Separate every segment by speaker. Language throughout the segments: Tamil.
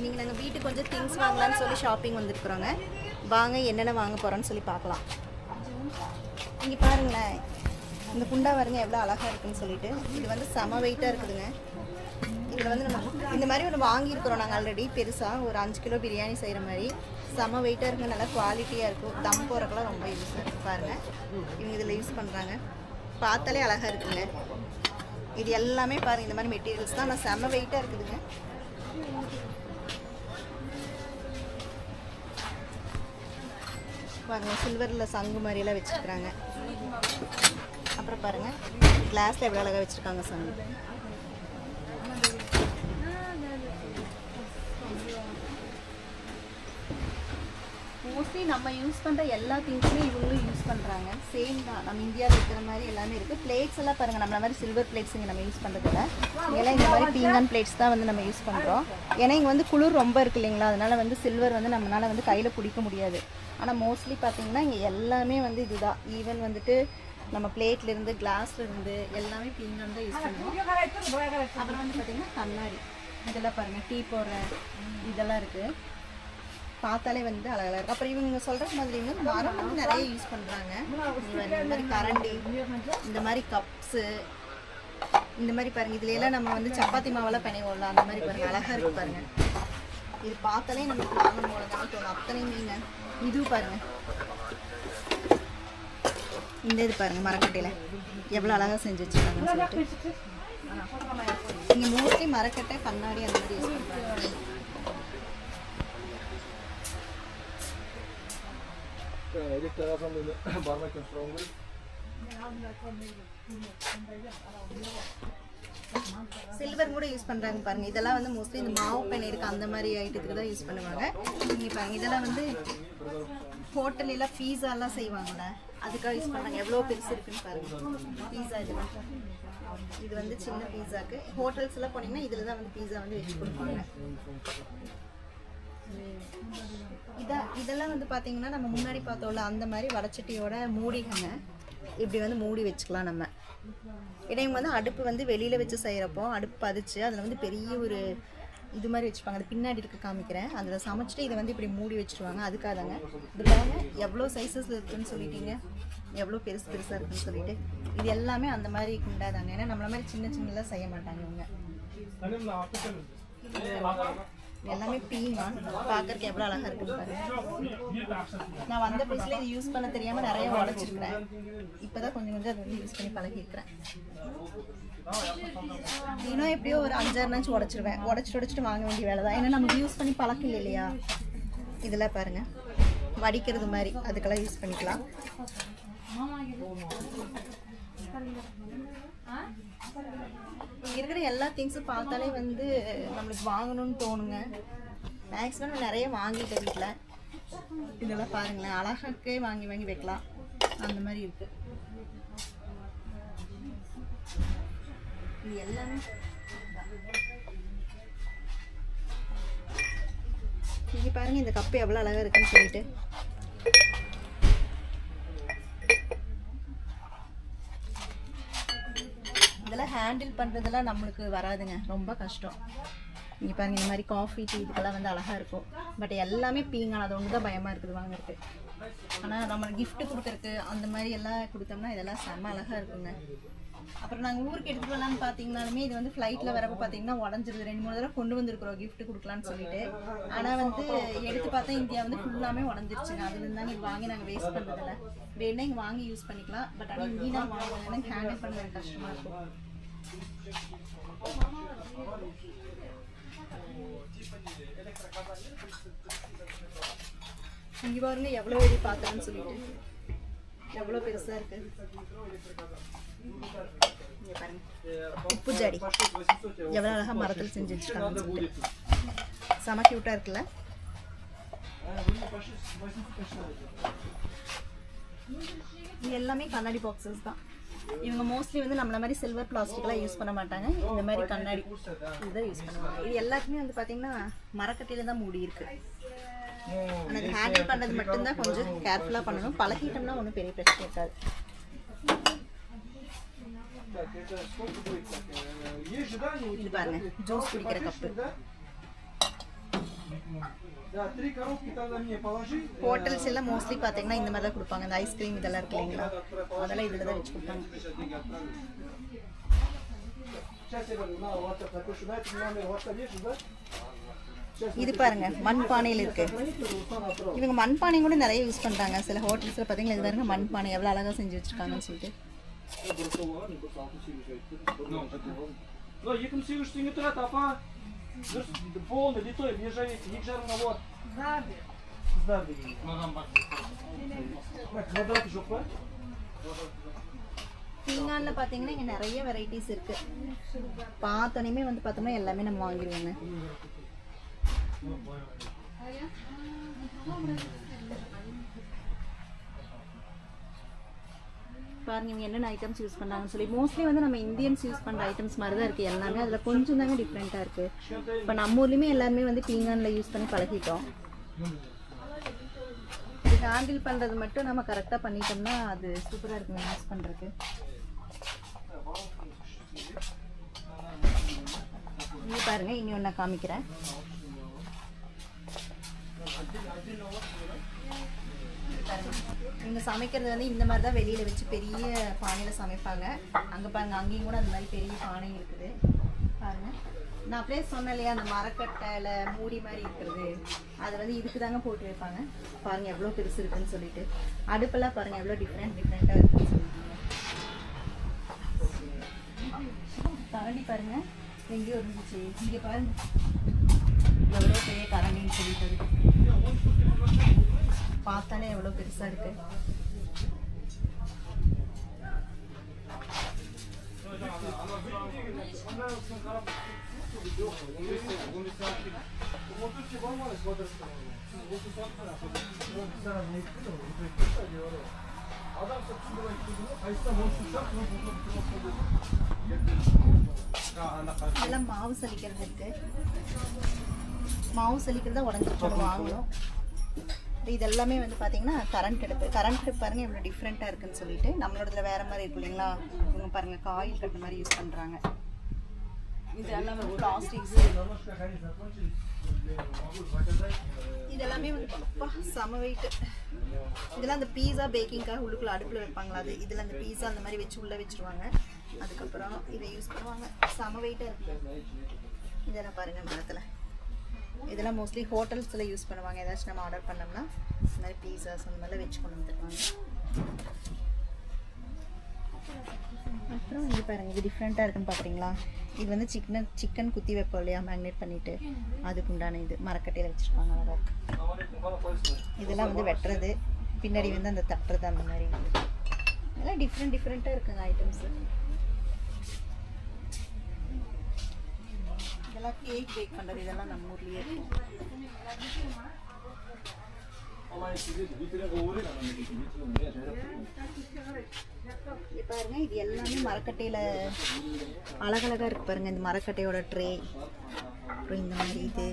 Speaker 1: நீங்கள் நாங்கள் வீட்டுக்கு கொஞ்சம் திங்ஸ் வாங்கலாம்னு சொல்லி ஷாப்பிங் வந்துருக்குறோங்க. வாங்க என்னென்ன வாங்க போகிறோன்னு சொல்லி பார்க்கலாம். இங்கே பாருங்களேன். இந்த குண்டா பாருங்க எவ்வளோ அழகாக இருக்குன்னு சொல்லிட்டு. இது வந்து செம வெயிட்டாக இருக்குதுங்க. இதில் வந்து நம்ம இந்த மாதிரி ஒன்று வாங்கியிருக்கிறோம் நாங்கள் ஆல்ரெடி பெருசாக ஒரு அஞ்சு கிலோ பிரியாணி செய்கிற மாதிரி. செம வெயிட்டாக இருக்குங்க நல்லா குவாலிட்டியாக இருக்கும் தம் போகிறக்கெல்லாம் ரொம்ப யூஸாக இருக்குது பாருங்கள் இவங்க இதில் யூஸ் பண்ணுறாங்க பார்த்தாலே அழகாக இருக்குங்க. இது எல்லாமே பாருங்கள் இந்த மாதிரி மெட்டீரியல்ஸ் தான். ஆனால் செம வெயிட்டாக இருக்குதுங்க. பாருங்க சில்வரில் சங்கு மாதிரியெல்லாம் வச்சுருக்குறாங்க. அப்புறம் பாருங்க கிளாஸில் எவ்வளோ அழகாக வச்சுருக்காங்க சங்கு. மோஸ்ட்லி நம்ம யூஸ் பண்ணுற எல்லா திங்ஸுமே இவங்களும் யூஸ் பண்ணுறாங்க சேம் தான். நம்ம இந்தியாவில் இருக்கிற மாதிரி எல்லாமே இருக்குது பிளேட்ஸ் எல்லாம் பாருங்கள் நம்மள மாதிரி சில்வர் பிளேட்ஸ் இங்கே நம்ம யூஸ் பண்ணுறதில்ல இங்கெல்லாம் இந்த மாதிரி பீங்கான் பிளேட்ஸ் தான் வந்து நம்ம யூஸ் பண்ணுறோம் ஏன்னா இங்கே வந்து குளிர் ரொம்ப இருக்கு இல்லைங்களா? அதனால் வந்து சில்வர் வந்து நம்மளால் வந்து கையில் பிடிக்க முடியாது. ஆனால் மோஸ்ட்லி பார்த்தீங்கன்னா இங்கே எல்லாமே வந்து இதுதான். ஈவன் வந்துட்டு நம்ம பிளேட்லேருந்து இருந்து எல்லாமே பீங்கான் தான் யூஸ் பண்ணுவோம் அப்புறம் வந்து பார்த்தீங்கன்னா கண்ணாடி. இதெல்லாம் பாருங்கள் டீ போடுற இதெல்லாம் இருக்குது பார்த்தாலே வந்து அழகழகா இருக்கு. அப்புறம் இவங்க சொல்ற மாதிரி வந்து மரம் வந்து நிறைய யூஸ் பண்றாங்க. இந்த மாதிரி கரண்டி இந்த மாதிரி கப்ஸு இந்த மாதிரி பாருங்க. இதுல எல்லாம் நம்ம வந்து சப்பாத்தி மாவெல்லாம் பிணைவோம்ல அந்த மாதிரி பாருங்க. அழகா இருக்கு பாருங்க. இது பார்த்தாலே நமக்கு வாங்கணும் போல தான் தோணும். மீங்க இது பாருங்க. இந்த இது பாருங்க மரக்கட்டையில. எவ்வளவு அழகா செஞ்சு வச்சிருக்காங்கன்னு சொல்லிட்டு. மோஸ்ட்லி மரக்கட்டை கண்ணாடி அந்த மாதிரி use
Speaker 2: Erik där från Barmarken Strongwood.
Speaker 1: Silver கூட யூஸ் பண்ணுறாங்க பாருங்க. இதெல்லாம் வந்து மோஸ்ட்லி இந்த மாவு பெண் இருக்கு அந்த மாதிரி ஐட்டத்துக்கு தான் யூஸ் பண்ணுவாங்க. இங்கே பாருங்க இதெல்லாம் வந்து ஹோட்டல் எல்லாம் பீஸா எல்லாம் செய்வாங்கல்ல அதுக்காக யூஸ் பண்ணுறாங்க எவ்வளோ பெருசு இருக்குன்னு பாருங்க. பீஸா இதெல்லாம் இது வந்து சின்ன பீஸாக்கு ஹோட்டல்ஸ் எல்லாம் போனீங்கன்னா இதில் தான் வந்து பீஸா வந்து வச்சு கொடுப்பாங்க. இதா இதெல்லாம் வந்து பார்த்தீங்கன்னா நம்ம முன்னாடி பார்த்தோம்ல அந்த மாதிரி வடச்சட்டியோட மூடிகங்க இப்படி வந்து மூடி வச்சுக்கலாம் நம்ம. இவங்க வந்து அடுப்பு வந்து வெளியில் வச்சு செய்கிறப்போ அடுப்பு பதிச்சு அதில் வந்து பெரிய ஒரு இது மாதிரி வச்சுப்பாங்க. அது பின்னாடி இருக்க காமிக்கிறேன். அதில் சமைச்சிட்டு இதை வந்து இப்படி மூடி வச்சுருவாங்க. அதுக்காகங்க இது பாருங்க எவ்வளோ சைஸஸ் இருக்குன்னு சொல்லிட்டீங்க. எவ்வளோ பெருசு பெருசாக இருக்குன்னு சொல்லிட்டு. இது எல்லாமே அந்த மாதிரி குண்டாதாங்க. ஏன்னா நம்மள மாதிரி சின்ன சின்னலாம் செய்ய மாட்டாங்க இவங்க. எல்லாமே பீமா பார்க்கறதுக்கு எவ்வளோ அழகாக இருக்குன்னு பாருங்க. நான் வந்த புதுசில் இது யூஸ் பண்ண தெரியாமல் நிறைய உடைச்சிருக்கிறேன். இப்பதான் கொஞ்சம் கொஞ்சம் அதை வந்து யூஸ் பண்ணி பழகிருக்கிறேன். இன்னும் எப்படியோ ஒரு அஞ்சாறு நாச்சு உடச்சிருவேன். உடச்சிட்டு உடச்சிட்டு வாங்க வேண்டிய வேலை தான் ஏன்னா நமக்கு யூஸ் பண்ணி பழக்கம் இல்லை இல்லையா? இதெல்லாம் பாருங்க. வடிக்கிறது மாதிரி. அதுக்கெல்லாம் யூஸ் பண்ணிக்கலாம். இங்கே இருக்கிற எல்லா திங்ஸும் பார்த்தாலே வந்து நம்மளுக்கு வாங்கணும்னு தோணுங்க. மேக்ஸிமம் நிறைய வாங்கிட்டேன் வீட்டில் இதெல்லாம் பாருங்களேன். அழகாக்கே வாங்கி வாங்கி வைக்கலாம். அந்த மாதிரி இருக்கு. இது எல்லாமே. நீங்கள் பாருங்கள் இந்த கப்பு எவ்வளோ அழகாக இருக்குன்னு சொல்லிட்டு. இதெல்லாம் ஹேண்டில் பண்ணுறதெல்லாம் நம்மளுக்கு வராதுங்க. ரொம்ப கஷ்டம். இங்கே பாருங்க இந்த மாதிரி காஃபி டீ இதுக்கெல்லாம் வந்து அழகாக இருக்கும். பட் எல்லாமே பீங்கான அது ஒன்று தான் பயமாக இருக்குது வாங்குறதுக்கு. ஆனால் நம்ம கிஃப்ட்டு கொடுக்குறக்கு அந்த மாதிரி எல்லாம் கொடுத்தோம்னா இதெல்லாம் செம்ம அழகாக இருக்குங்க. அப்புறம் நாங்கள் ஊருக்கு எடுத்துகிட்டு வரலாம்னு பார்த்தீங்கனாலுமே இது வந்து ஃப்ளைட்டில் வரப்போ பார்த்தீங்கன்னா உடஞ்சிருது. ரெண்டு மூணு தடவை கொண்டு வந்திருக்கிறோம். கிஃப்ட் கொடுக்கலான்னு சொல்லிட்டு. ஆனால் வந்து எடுத்து பார்த்தா இந்தியா வந்து ஃபுல்லாமே உடஞ்சிருச்சுங்க அதுலேருந்து தான் நீங்கள் வாங்கி நாங்கள் வேஸ்ட் பண்ணுறதில்ல வேணா இங்கே வாங்கி யூஸ் பண்ணிக்கலாம். பட் ஆனால் இங்கேயும் நான் வாங்கணும் ஹேண்டில் பண்ணுறது கஷ்டமாக இருக்கும். இங்கே பாருங்க எவ்வளோ வெடி பார்த்தோன்னு சொல்லிட்டு. எவ்வளோ பெருசாக இருக்கு? பாருங்க. உப்பு ஜாடி எவ்வளோ அழகாக மரத்தில் செஞ்சு வச்சுருக்காங்கன்னு செம க்யூட்டாக இருக்குல்ல? இது எல்லாமே கண்ணாடி பாக்ஸஸ் தான். இவங்க மோஸ்ட்லி வந்து நம்மள மாதிரி சில்வர் பிளாஸ்டிக்லாம் யூஸ் பண்ண மாட்டாங்க. இந்த மாதிரி கண்ணாடி. இதுதான் யூஸ் பண்ணுவாங்க. இது எல்லாத்துக்குமே வந்து பார்த்தீங்கன்னா மரக்கட்டையில தான் மூடி இருக்கு. ஆனால் இது ஹேண்டில் பண்ணுறது மட்டும்தான் கொஞ்சம் கேர்ஃபுல்லாக பண்ணணும் பழகிட்டோம்னா ஒன்றும் பெரிய பிரச்சனை இருக்காது இது பாருங்க ஜூஸ் குடிக்கிற கப்பு
Speaker 2: Да, три коробки тогда мне положи.
Speaker 1: ஹோட்டல்ஸ் எல்லாம் மோஸ்ட்லி பார்த்தீங்கன்னா இந்த மாதிரி தான் கொடுப்பாங்க இந்த ஐஸ்கிரீம் இதெல்லாம் இருக்கு இல்லைங்களா அதெல்லாம் இதில் தான் வச்சு கொடுப்பாங்க
Speaker 2: Сейчас деньги отправлю. Сейчас я говорю, на WhatsApp напишу. На этот номер WhatsApp есть, да?
Speaker 1: இது பாருங்க மண்பானையில் இருக்கு. இவங்க மண்பானை கூட நிறைய யூஸ் பண்ணுறாங்க சில ஹோட்டல்ஸில் பார்த்தீங்கன்னா இது பாருங்க மண்பானை எவ்வளோ அழகாக செஞ்சு வச்சுருக்காங்கன்னு சொல்லிட்டு. பீங்கானில் பார்த்தீங்கன்னா இங்கே நிறைய வெரைட்டிஸ் இருக்குது பார்த்தோன்னே வந்து பார்த்தோம்னா எல்லாமே நம்ம வாங்கிடுவோங்க. பாருங்க இவங்க என்னென்ன ஐட்டம்ஸ் யூஸ் பண்ணாங்கன்னு சொல்லி. மோஸ்ட்லி வந்து நம்ம இந்தியன்ஸ் யூஸ் பண்ணுற ஐட்டம்ஸ் மாதிரி தான் இருக்குது எல்லாமே. அதில் கொஞ்சம் தாங்க டிஃப்ரெண்ட்டாக இருக்குது இப்போ நம்ம ஊர்லேயுமே எல்லாருமே வந்து பீங்கானில் யூஸ் பண்ணி பழகிட்டோம். இது ஹேண்டில் பண்ணுறது மட்டும் நம்ம கரெக்டாக பண்ணிட்டோம்னா அது சூப்பராக இருக்குங்க யூஸ் பண்ணுறதுக்கு இங்கே பாருங்க இனி ஒன்று காமிக்கிறேன். இவங்க சமைக்கிறது வந்து இந்த மாதிரி தான் வெளியில் வச்சு பெரிய பானையில் சமைப்பாங்க. அங்கே பாருங்க அங்கேயும் கூட அந்த மாதிரி பெரிய பானை இருக்குது. பாருங்க. நான் அப்படியே சொன்னேன் இல்லையா அந்த மரக்கட்டையில் மூடி மாதிரி இருக்கிறது. அதை வந்து இதுக்கு தாங்க போட்டு வைப்பாங்க. பாருங்கள் எவ்வளோ பெருசு இருக்குன்னு சொல்லிட்டு. அடுப்பெல்லாம் பாருங்கள் எவ்வளோ டிஃப்ரெண்ட் டிஃப்ரெண்ட்டாக இருக்குன்னு சொல்லிட்டு. கரண்டி பாருங்கள் எங்கேயோ இருந்துச்சு. இங்கே பாருங்கள் பார்த்தாலே எவ்வளோ பெருசாக இருக்கு
Speaker 2: Adam satışını da gidiyor. Kayısına bol sıçrar. Bunu bozma bir tuma koyuyor.
Speaker 1: நல்லா மாவு சலிக்கிறது இருக்கு மாவு சலிக்கிறதா உடஞ்சிட்டு வாங்கணும் இதெல்லாமே வந்து பார்த்தீங்கன்னா கரண்ட் அடுப்பு கரண்ட் அடுப்பு பாருங்கள் எவ்வளோ டிஃப்ரெண்ட்டாக இருக்குன்னு சொல்லிட்டு நம்மளோடதுல வேறு மாதிரி இருக்கு இல்லைங்களா? இவங்க பாருங்கள் காயில் கட்டுற மாதிரி யூஸ் பண்ணுறாங்க இது எல்லாமே பிளாஸ்டிக்ஸ் இதெல்லாமே வந்து அப்பா செம வெயிட்டு இதெல்லாம் அந்த பீஸா பேக்கிங்காக உள்ளுக்குள்ள அடுப்பில் வைப்பாங்களா? அது இதில் அந்த பீஸா அந்த மாதிரி வச்சு உள்ளே வச்சிருவாங்க. அதுக்கப்புறம் இதை யூஸ் பண்ணுவாங்க. செம வெயிட்டாக இருக்குது இதெல்லாம் பாருங்கள் மரத்தில். இதெல்லாம் மோஸ்ட்லி ஹோட்டல்ஸில் யூஸ் பண்ணுவாங்க. ஏதாச்சும் நம்ம ஆர்டர் பண்ணோம்னா இந்த மாதிரி பீஸாஸ் அந்த மாதிரிலாம் வச்சு கொண்டு வந்துருவாங்க. அப்புறம் இது பாருங்க இது டிஃப்ரெண்ட்டாக இருக்குன்னு பார்க்குறீங்களா இது வந்து சிக்கன் சிக்கன் குத்தி வைப்போம் இல்லையா? மேக்னேட் பண்ணிவிட்டு அதுக்கு உண்டான இது. மரக்கட்டையில் வச்சுருப்பாங்க அழகாக இதெல்லாம் வந்து வெட்டுறது. பின்னாடி வந்து அந்த தட்டுறது அந்த மாதிரி. இதெல்லாம் டிஃப்ரெண்ட் டிஃப்ரெண்ட்டாக இருக்குங்க ஐட்டம்ஸு இதெல்லாம் கேக் பேக் பண்ணுறது இதெல்லாம் நம்ம ஊர்லேயே இருக்கும். பாருங்க இது எல்லாமே மரக்கட்டையில் அழகழகாக இருக்கு பாருங்க இந்த மரக்கட்டையோட ட்ரே அப்புறம் இந்த மாதிரி இது?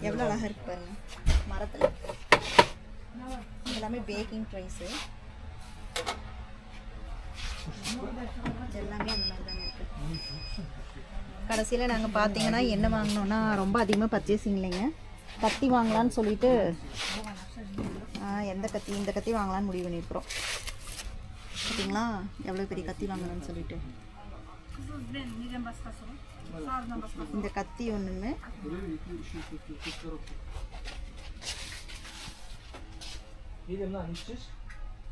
Speaker 1: எவ்வளோ அழகாக இருக்கு பாருங்க மரத்தில். எல்லாமே பேக்கிங் ட்ரைஸு எல்லாமே அந்த மாதிரி தாங்க இருக்குது கடைசியில் நாங்கள் பார்த்தீங்கன்னா என்ன வாங்கினோன்னா ரொம்ப அதிகமாக பர்ச்சேசிங் இல்லைங்க. கத்தி வாங்கலான்னு சொல்லிட்டு எந்த கத்தி இந்த கத்தி வாங்கலான்னு முடிவு பண்ணியிருக்கிறோம் பார்த்தீங்களா எவ்வளோ பெரிய கத்தி வாங்கணும்னு சொல்லிட்டு. இந்த கத்தி ஒன்றுன்னு
Speaker 2: Yedim lan içeceğiz.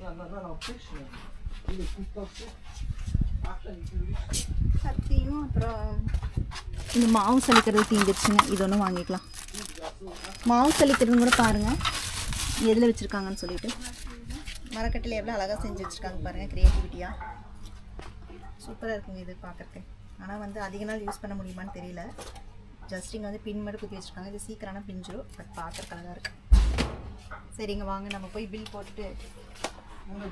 Speaker 2: Lan lan lan altık şimdi. Yine kutlası. Akşam
Speaker 1: கத்தியும் அப்புறம் இந்த மாவு சலிக்கிறது தீந்துருச்சுங்க இது ஒன்று வாங்கிக்கலாம் மாவு சலிக்கிறது கூட பாருங்கள் எதில் வச்சுருக்காங்கன்னு சொல்லிட்டு மரக்கட்டையில் எவ்வளோ அழகாக செஞ்சு வச்சுருக்காங்க பாருங்கள் க்ரியேட்டிவிட்டியாக சூப்பராக இருக்குங்க இது பார்க்குறதுக்கு ஆனால் வந்து அதிக நாள் யூஸ் பண்ண முடியுமான்னு தெரியல ஜஸ்ட் இங்கே வந்து பின் மட்டும் குத்தி வச்சுருக்காங்க இது சீக்கிரம்னா பிஞ்சிடும் பட் பார்க்குறக்கு அழகாக இருக்குது சரிங்க வாங்க நம்ம போய் பில் போட்டுட்டு
Speaker 2: Bunda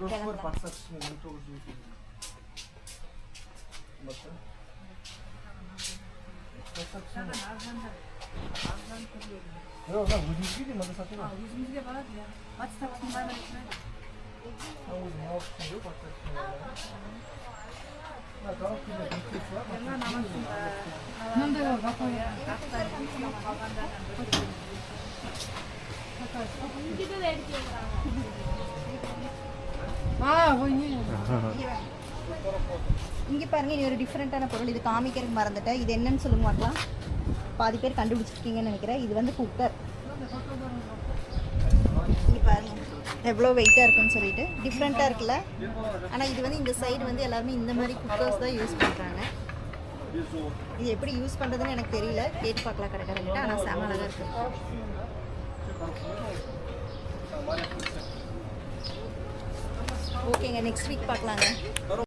Speaker 2: dost
Speaker 1: இங்க பாருங்க இது ஒரு டிஃப்ரெண்ட்டான பொருள். இது காமிக்கிறதுக்கு மறந்துட்டேன். இது என்னன்னு சொல்லுங்க பார்க்கலாம். பாதி பேர் கண்டுபிடிச்சிருக்கீங்கன்னு நினைக்கிறேன். இது வந்து குக்கர் பாருங்க. எவ்வளோ வெயிட்டாக இருக்குன்னு சொல்லிட்டு. டிஃப்ரெண்ட்டாக இருக்குல்ல? ஆனால் இது வந்து இந்த சைடு வந்து எல்லாருமே இந்த மாதிரி குக்கர்ஸ் தான் யூஸ் பண்ணுறாங்க இது எப்படி யூஸ் பண்ணுறதுன்னு எனக்கு தெரியல. கேட்டு பார்க்கலாம் கரெக்டாக ஆனால் செம அழகாக இருக்குது ஓகேங்க நெக்ஸ்ட் வீக் பார்க்கலாங்க.